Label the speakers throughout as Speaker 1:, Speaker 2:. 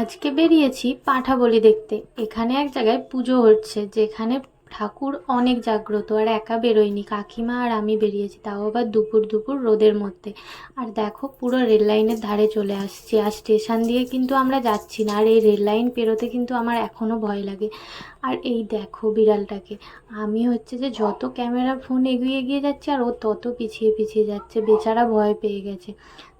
Speaker 1: আজকে বেরিয়েছি পাঁঠা বলি দেখতে। এখানে এক জায়গায় পুজো হচ্ছে, যেখানে ঠাকুর অনেক জাগ্রত, আর একা বেরোয়নি। কাকিমা আর আমি বেরিয়েছি, তাও আবার দুপুর দুপুর রোদের মধ্যে। আর দেখো, পুরো রেল লাইনের ধারে চলে আসছি। আর স্টেশন দিয়ে কিন্তু আমরা যাচ্ছি না, আর এই রেল লাইন পেরোতে কিন্তু আমার এখনও ভয় লাগে। আর এই দেখো বিড়ালটাকে। আমি হচ্ছে যে যত ক্যামেরা ফোন এগিয়ে এগিয়ে যাচ্ছে, আর ও তত পিছিয়ে পিছিয়ে যাচ্ছে। বেচারা ভয় পেয়ে গেছে।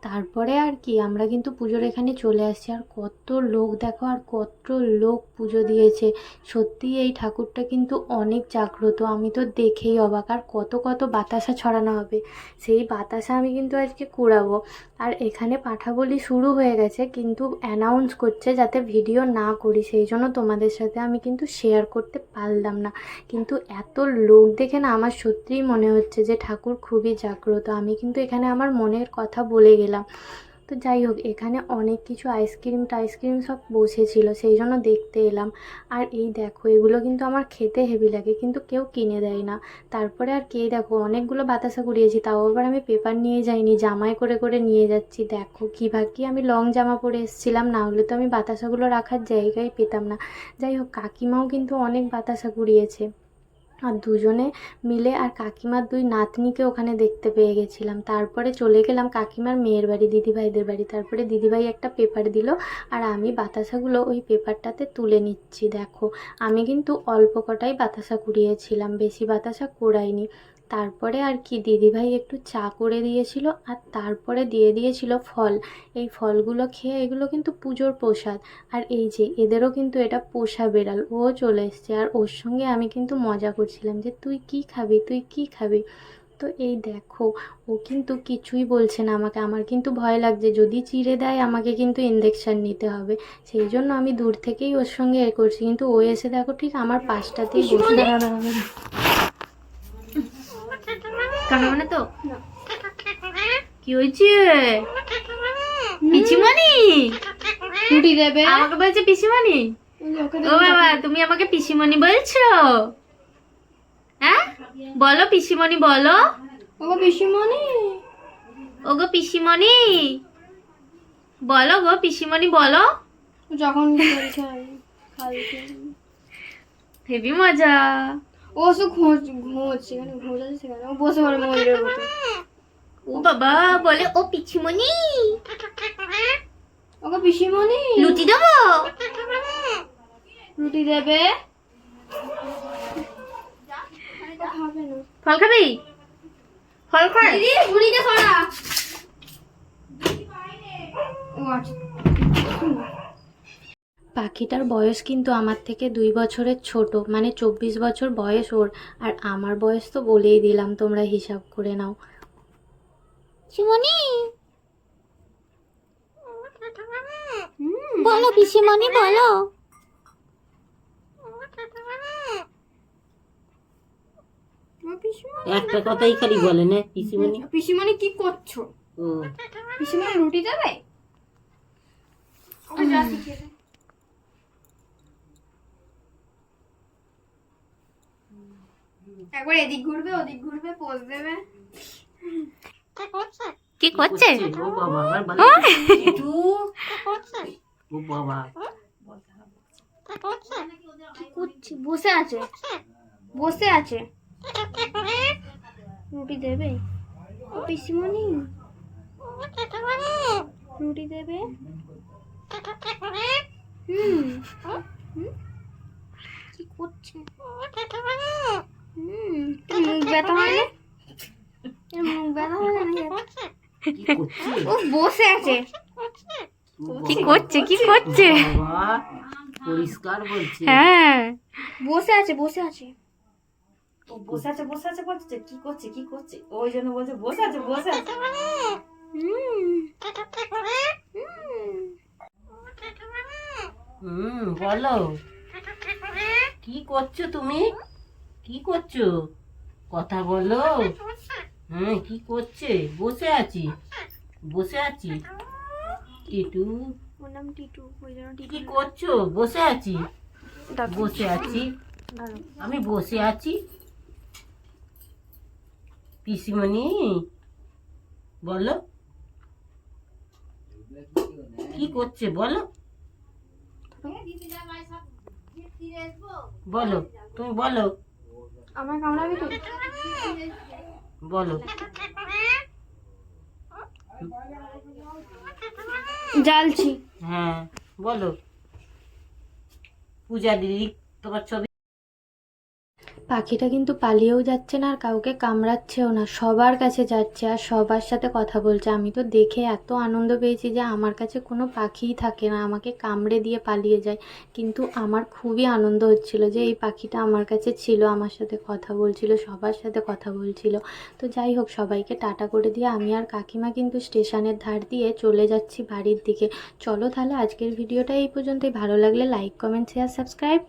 Speaker 1: তারপরে আর কি, আমরা কিন্তু পুজোর এখানে চলে আসছি। আর কত লোক দেখো, আর কত লোক পুজো দিয়েছে। সত্যি এই ঠাকুরটা কিন্তু অনেক জাগ্রত। আমি তো দেখেই অবাক, আর কত কত বাতাসা ছড়ানো হবে। সেই বাতাসা আমি কিন্তু আজকে কুড়াবো। আর এখানে পাঠা বলি শুরু হয়ে গেছে, কিন্তু অ্যানাউন্স করছে যাতে ভিডিও না করি। সেই জন্য তোমাদের সাথে আমি কিন্তু শেয়ার করতে পারলাম না। কিন্তু এত লোক দেখে না আমার সত্যিই মনে হচ্ছে যে ঠাকুর খুবই জাগ্রত। আমি কিন্তু এখানে আমার মনের কথা বলে গেলাম। তো যাই হোক, এখানে অনেক কিছু আইসক্রিম টাইসক্রিম সব বসেছিল, সেই জন্য দেখতে এলাম। আর এই দেখো, এগুলো কিন্তু আমার খেতে হেভি লাগে, কিন্তু কেউ কিনে দেয় না। তারপরে আর কে দেখো, অনেকগুলো বাতাসা কুড়িয়েছি, তাও আবার আমি পেপার নিয়ে যাইনি জামায় করে করে নিয়ে যাচ্ছি। দেখো কী ভাগ্যি আমি লং জামা পরে এসেছিলাম, না হলে তো আমি বাতাসাগুলো রাখার জায়গায় পেতাম না। যাই হোক, কাকিমাও কিন্তু অনেক বাতাসা কুড়িয়েছে। আর দুজনে মিলে আর কাকিমার দুই নাতনিকে ওখানে দেখতে পেয়ে গেছিলাম। তারপরে চলে গেলাম কাকিমার মেয়ের বাড়ি, দিদিভাইদের বাড়ি। তারপরে দিদিভাই একটা পেপার দিল আর আমি বাতাসাগুলো ওই পেপারটাতে তুলে নিচ্ছি, দেখো। আমি কিন্তু অল্প কটাই বাতাসা কুড়িয়েছিলাম, বেশি বাতাসা কুড়াইনি। তারপরে আর কি দিদিভাই একটু চা করে দিয়েছিল আর তারপরে দিয়ে দিয়েছিল ফল। এই ফলগুলো খেয়ে এগুলো কিন্তু পুজোর প্রসাদ। আর এই যে এদেরও কিন্তু এটা পোষা বেড়াল ও চলে এসছে। আর ওর সঙ্গে আমি কিন্তু মজা করছিলাম যে তুই কি খাবি, তুই কি খাবি? তো এই দেখো, ও কিন্তু কিছুই বলছে না আমাকে। আমার কিন্তু ভয় লাগছে, যদি চিড়ে দেয় আমাকে কিন্তু ইঞ্জেকশন নিতে হবে। সেই জন্য আমি দূর থেকেই ওর সঙ্গে এ করছি। কিন্তু ও এসে দেখো ঠিক আমার পাশটাতেই বসে। কারণ মানে তো? কি হয়েছে? পিসিমণি?
Speaker 2: রুটি দেবে?
Speaker 1: আমাকে বলছে পিসিমণি? ও বাবা তুমি আমাকে পিসিমণি বলছো? হ্যাঁ? বলো পিসিমণি বলো।
Speaker 2: ওগো পিসিমণি।
Speaker 1: ওগো পিসিমণি? বলো গো পিসিমণি বলো।
Speaker 2: যখন বলছে
Speaker 1: হেভি মজা।
Speaker 2: ও সব ঘুমো ঘুমোচ্ছে এখানে ঘুমোচ্ছে সেখানে। ও বসে পড়ে ময়ূরের মতো।
Speaker 1: ও বাবা বলে ও পিসিমণি।
Speaker 2: ওগো পিসিমণি।
Speaker 1: লুচি দেবো?
Speaker 2: রুটি দেবে। খাবে না।
Speaker 1: ফল খাবি? ফল খাই
Speaker 2: দিদি ঝুড়িটা সরা ও আচ্ছা।
Speaker 1: পাখিটার বয়স কিন্তু আমার থেকে দুই বছরের ছোট মানে চব্বিশ বছর বয়স ওর। আর আমার বয়স তো বলেই দিলাম তোমরা হিসাব করে নাও।
Speaker 3: বলো পিসিমণি বলো।
Speaker 4: একটা কথাই খালি বলে না পিসিমণি।
Speaker 2: পিসিমণি কি করছ? পিসিমণি রুটি দেবে? ওকে যা শিখিয়ে একবার এদিক ঘুরবে ওদিক ঘুরবে পোজ দেবে।
Speaker 1: কি করছে?
Speaker 4: ও বাবা ও? বাবা।
Speaker 2: কি করছে? বসে আছে। বসে আছে। রুটি দেবে। ও পিসিমণি। রুটি দেবে। হুম। হুম? কি করছে? মুখ ব্যথা হয় না? মুখ ব্যথা হয় না নাকি?
Speaker 4: কি করছে?
Speaker 2: ও বসে আছে।
Speaker 4: ও
Speaker 1: কি করছে? কি করছে?
Speaker 4: পরিষ্কার বলছে।
Speaker 1: হ্যাঁ।
Speaker 2: বসে আছে বসে আছে।
Speaker 5: ও বসে আছে বসে আছে বলছে। কি করছে? কি করছে? ওই জন্য বলছে বসে আছে বসে আছে।
Speaker 2: হুম। হুম
Speaker 4: হুম বলো। কি করছ তুমি? কি করছ? কথা বলো। হ্যাঁ কি করছে? বসে আছি। বসে আছি। টিটু।
Speaker 2: নাম টিটু
Speaker 4: কি করছ? বসে আছি। বসে আছি। আমি বসে আছি। পিসিমণি, বলো। কি করছে? বলো। বলো, তুমি বলো।
Speaker 2: আমার কামড়াবি তুই
Speaker 4: বলো।
Speaker 2: জ্বালছি।
Speaker 4: হ্যাঁ বলো। পূজা দিদি তোমার ছবি
Speaker 1: পাখিটা কিন্তু পালিয়েও যাচ্ছে না আর কাউকে কামড়াচ্ছেও না। সবার কাছে যাচ্ছে আর সবার সাথে কথা বলছে। আমি তো দেখে এত আনন্দ পেয়েছি যে আমার কাছে কোনো পাখিই থাকে না। আমাকে কামড়ে দিয়ে পালিয়ে যায়। কিন্তু আমার খুবই আনন্দ হচ্ছিল যে এই পাখিটা আমার কাছে ছিল, আমার সাথে কথা বলছিল, সবার সাথে কথা বলছিল। তো যাই হোক, সবাইকে টাটা করে দিয়ে আমি আর কাকিমা কিন্তু স্টেশনের ধার দিয়ে চলে যাচ্ছি বাড়ির দিকে। চলো তাহলে আজকের ভিডিওটা এই পর্যন্তই। ভালো লাগলে লাইক, কমেন্ট শেয়ার সাবস্ক্রাইব